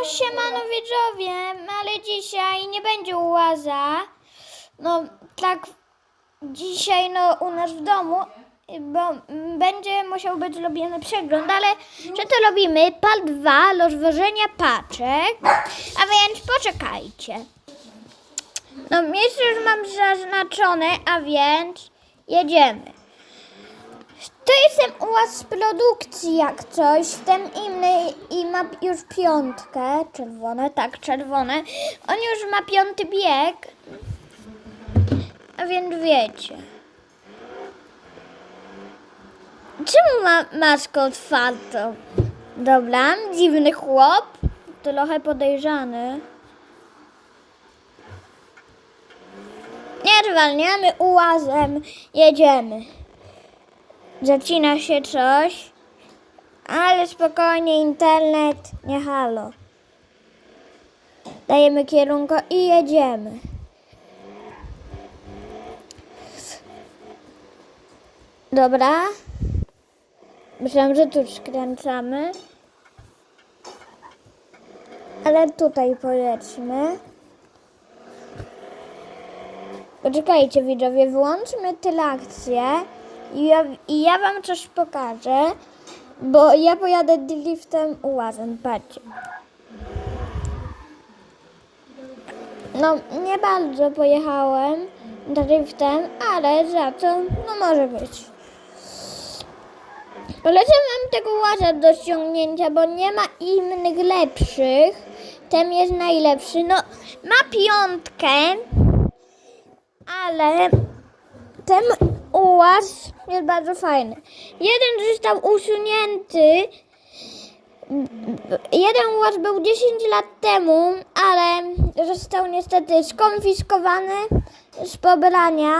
No siemano ale dzisiaj nie będzie ułaza. No tak dzisiaj no u nas w domu, bo będzie musiał być robiony przegląd, ale że to robimy part 2 rozwożenia paczek, a więc poczekajcie. No miejsce już mam zaznaczone, a więc jedziemy. To jest ten ułaz z produkcji jak coś, ten inny i ma już piątkę, czerwone, tak, czerwone. On już ma piąty bieg, a więc wiecie. Czemu ma maskę otwartą? Dobra, dziwny chłop, trochę podejrzany. Nie zwalniamy ułazem, jedziemy. Zacina się coś, ale spokojnie, internet, nie halo. Dajemy kierunko i jedziemy. Dobra. Myślałam, że tu skręcamy. Ale tutaj pojedźmy. Poczekajcie widzowie, wyłączmy tyle akcję i ja, i ja wam coś pokażę, bo ja pojadę driftem ułazem, patrzcie. No, nie bardzo pojechałem driftem, ale za to, no może być. Polecam wam tego łaza do ściągnięcia, bo nie ma innych lepszych. Ten jest najlepszy. No, ma piątkę, ale ten ułaz jest bardzo fajny. Jeden został usunięty. Jeden ułaz był 10 lat temu, ale został niestety skonfiskowany z pobrania.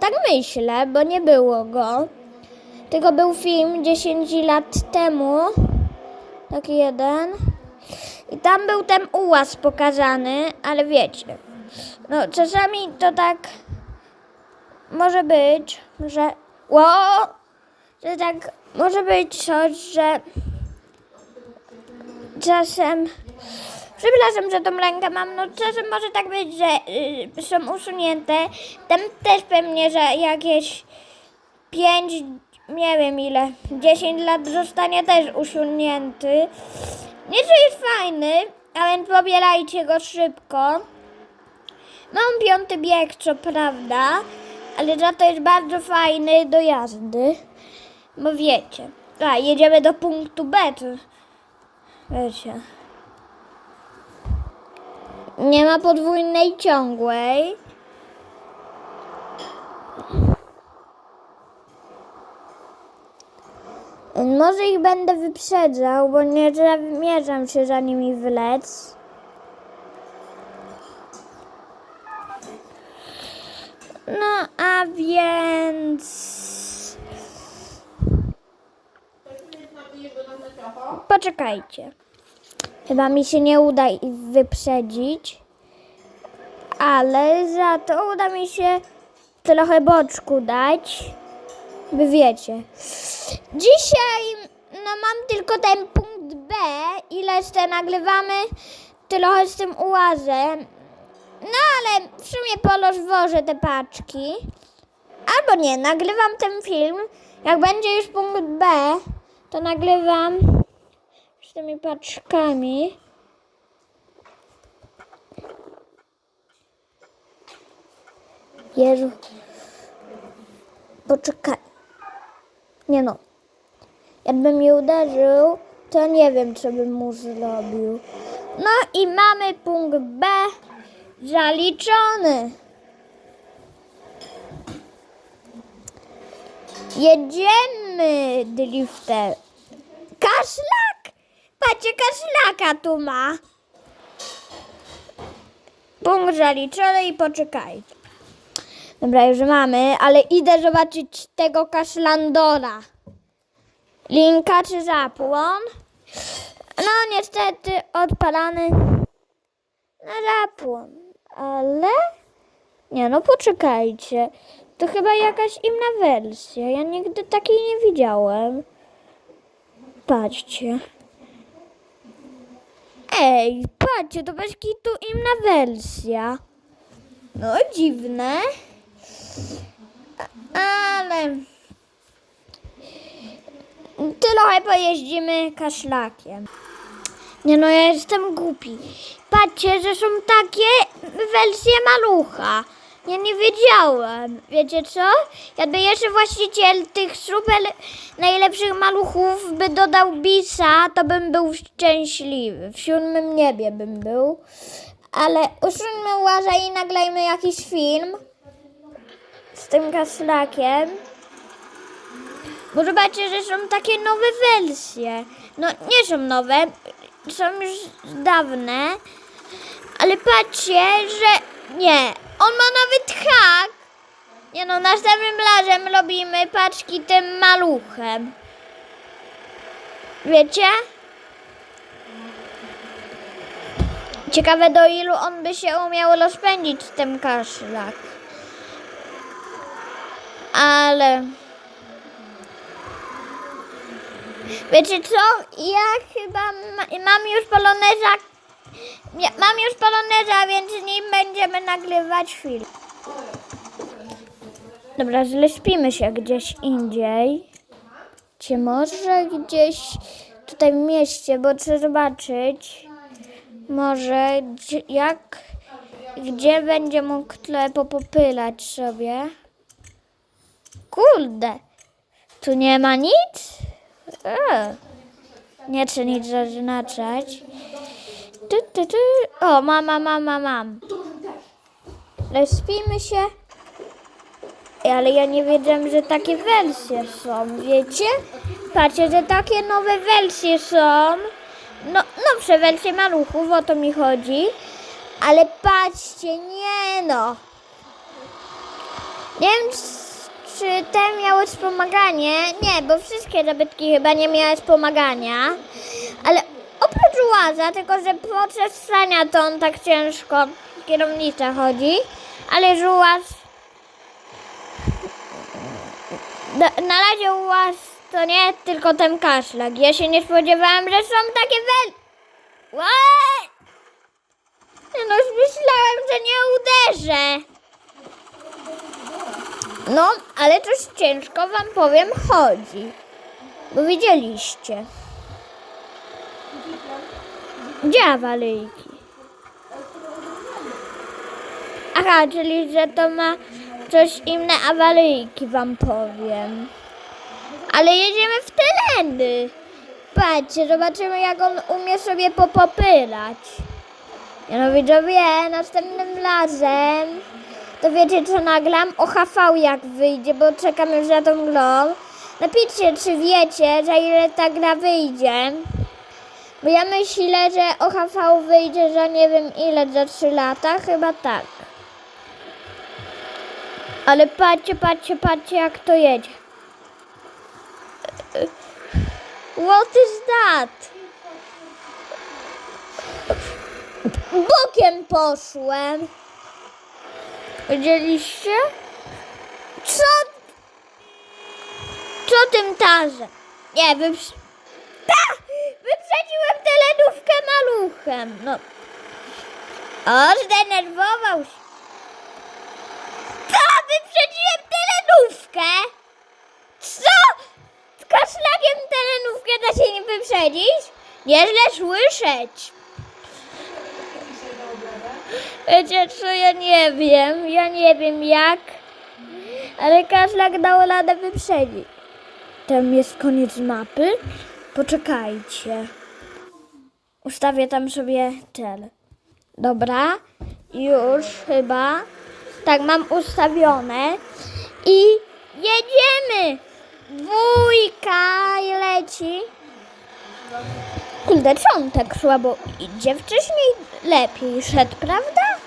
Tak myślę, bo nie było go. Tylko był film 10 lat temu. Taki jeden. I tam był ten ułaz pokazany, ale wiecie. No, czasami to tak może być, że. Ło! Że tak może być coś, że czasem. Przepraszam, że tą rękę mam. No czasem może tak być, że y, są usunięte. Tam też pewnie, że jakieś 5, nie wiem ile, 10 lat zostanie też usunięty. Nie, że jest fajny, a więc pobierajcie go szybko. Mam piąty bieg, co prawda, ale za to jest bardzo fajny do jazdy. Bo wiecie. A, jedziemy do punktu B. Wiecie. Nie ma podwójnej ciągłej. Może ich będę wyprzedzał, bo nie zamierzam się za nimi wlec. No a więc. Poczekajcie. Chyba mi się nie uda ich wyprzedzić, ale za to uda mi się trochę boczku dać. Wy wiecie. Dzisiaj no, mam tylko ten punkt B, ile jeszcze nagrywamy trochę z tym ułazem. No ale w sumie porozwożę te paczki. Albo nie, nagrywam ten film. Jak będzie już punkt B, to nagrywam z tymi paczkami. Jezu. Poczekaj. Nie no. Jakbym mnie uderzył, to nie wiem, co bym mu zrobił. No i mamy punkt B zaliczony. Jedziemy, drifter. Kaszlak! Patrzcie, kaszlaka tu ma. Punkt zaliczony i poczekajcie. Dobra, już mamy, ale idę zobaczyć tego kaszlandora. Linka czy zapłon? No niestety odpalany na zapłon, ale... Nie no, poczekajcie. To chyba jakaś inna wersja. Ja nigdy takiej nie widziałem. Patrzcie. Ej, patrzcie, to bez kitu inna wersja. No, dziwne. Ale... Trochę pojeździmy kaszlakiem. Nie no, ja jestem głupi. Patrzcie, że są takie wersje malucha. Ja nie wiedziałem. Wiecie co? Jakby jeszcze właściciel tych super najlepszych maluchów by dodał bisa, to bym był szczęśliwy. W siódmym niebie bym był. Ale usuńmy łaza i naglejmy jakiś film z tym kaszlakiem. Bo zobaczcie, że są takie nowe wersje. No nie są nowe, są już dawne. Ale patrzcie, że nie. On ma nawet hak. Nie no, następnym razem robimy paczki tym maluchem. Wiecie? Ciekawe do ilu on by się umiał rozpędzić tym kaszlak. Ale... Wiecie co? Ja chyba ma, mam już poloneza. Ja, mam już poloneza, więc nim będziemy nagrywać film. Dobra, zleśpimy się gdzieś indziej. Czy może gdzieś tutaj w mieście, bo chcę zobaczyć. Może jak, gdzie będzie mógł tle popopylać sobie. Kurde, tu nie ma nic? E, nie chcę nic zaznaczać. Tu, tu, tu. O, mam, mam, mam, mam. Respimy się. Ale ja nie wiedziałem, że takie wersje są, wiecie? Patrzcie, że takie nowe wersje są. No, nowsze wersje maluchów, o to mi chodzi. Ale patrzcie, nie no. Nie wiem, czy te miały wspomaganie. Nie, bo wszystkie zabytki chyba nie miały wspomagania. Ale oprócz łaza, tylko że podczas stania to on tak ciężko kierownica chodzi. Ale że łaz... Na, na razie łaz to nie tylko ten kaszlak. Ja się nie spodziewałam, że są takie wel... Łe! No już myślałem, że nie uderzę. No, ale coś ciężko wam powiem chodzi. Bo widzieliście. Gdzie awaryjki? Aha, czyli że to ma coś inne awaryjki wam powiem. Ale jedziemy w telendy. Patrzcie, zobaczymy jak on umie sobie popopylać. Ja no widzowie, następnym razem to wiecie co nagram? O HV jak wyjdzie, bo czekam już za tą grą. Napiszcie, czy wiecie, za ile ta gra wyjdzie. Bo ja myślę, że o HV wyjdzie za nie wiem ile, za 3 lata, chyba tak. Ale patrzcie, patrzcie, patrzcie jak to jedzie. What is that? Bokiem poszłem. Widzieliście? Co? Co tym tarzem? Nie, wyprz... Ta! Wyprzedziłem telenówkę maluchem. No. O, zdenerwował się. Ta! Wyprzedziłem telenówkę! Co? Kaszlakiem telenówkę da się nie wyprzedzić? Nieźle słyszeć. Wiecie co, ja nie wiem, ja nie wiem jak, ale kaszlak dał radę wyprzedzić. Tam jest koniec mapy. Poczekajcie. Ustawię tam sobie cel. Dobra, już chyba. Tak, mam ustawione. I jedziemy! Dwójka i leci. Kurde, on tak słabo idzie? Wcześniej lepiej szedł, prawda?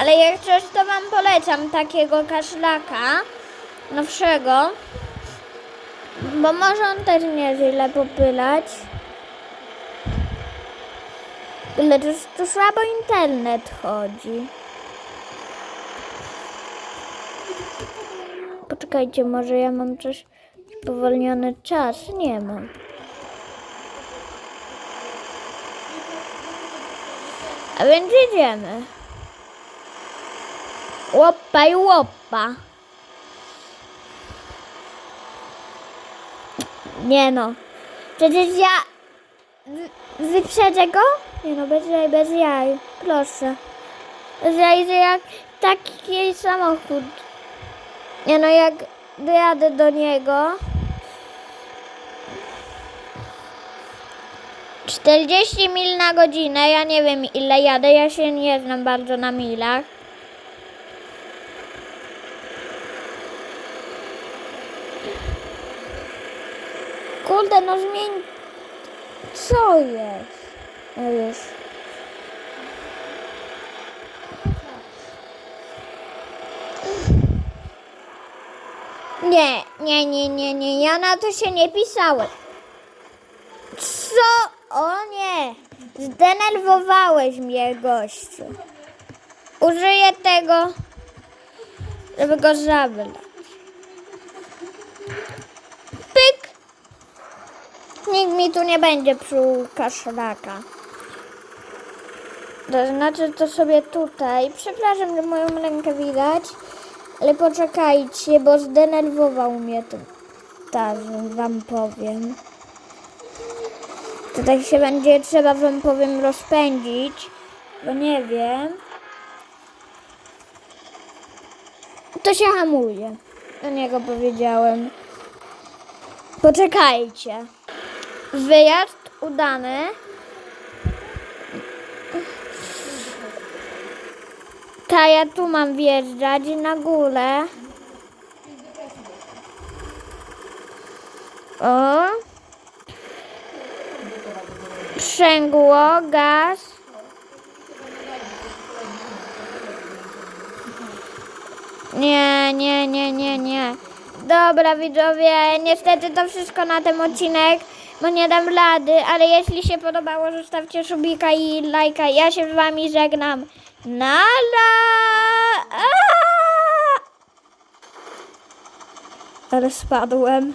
Ale jak coś, to wam polecam takiego kaszlaka nowszego. Bo może on też nieźle popylać. Ale to, to słabo internet chodzi. Poczekajcie, może ja mam coś spowolniony czas? Nie mam. A więc jedziemy. Łopa i łopa. Nie no. Przecież ja... wy- Wyprzedzę go? Nie no, bez jaj, bez jaj. Proszę. Że jak taki samochód. Nie no, jak dojadę do niego... 40 mil na godzinę, ja nie wiem ile jadę, ja się nie znam bardzo na milach. Kurde, no zmień... Co jest? No już. Nie, nie, nie, nie, nie, ja na to się nie pisałem. Co? O nie! Zdenerwowałeś mnie, gościu. Użyję tego, żeby go zabrać. Nikt mi tu nie będzie psuł kaszlaka. To znaczy to sobie tutaj. Przepraszam, że moją rękę widać. Ale poczekajcie, bo zdenerwował mnie ten tarzyn, wam powiem. To tak się będzie trzeba wam powiem rozpędzić, bo nie wiem. To się hamuje. Do niego powiedziałem. Poczekajcie. Wyjazd udany. Ta, ja tu mam wjeżdżać na górę. O. Sprzęgło, gaz. Nie, nie, nie, nie, nie. Dobra widzowie, niestety to wszystko na ten odcinek, bo nie dam rady, ale jeśli się podobało, zostawcie subika i lajka. Ja się z wami żegnam. Nala! Ale spadłem.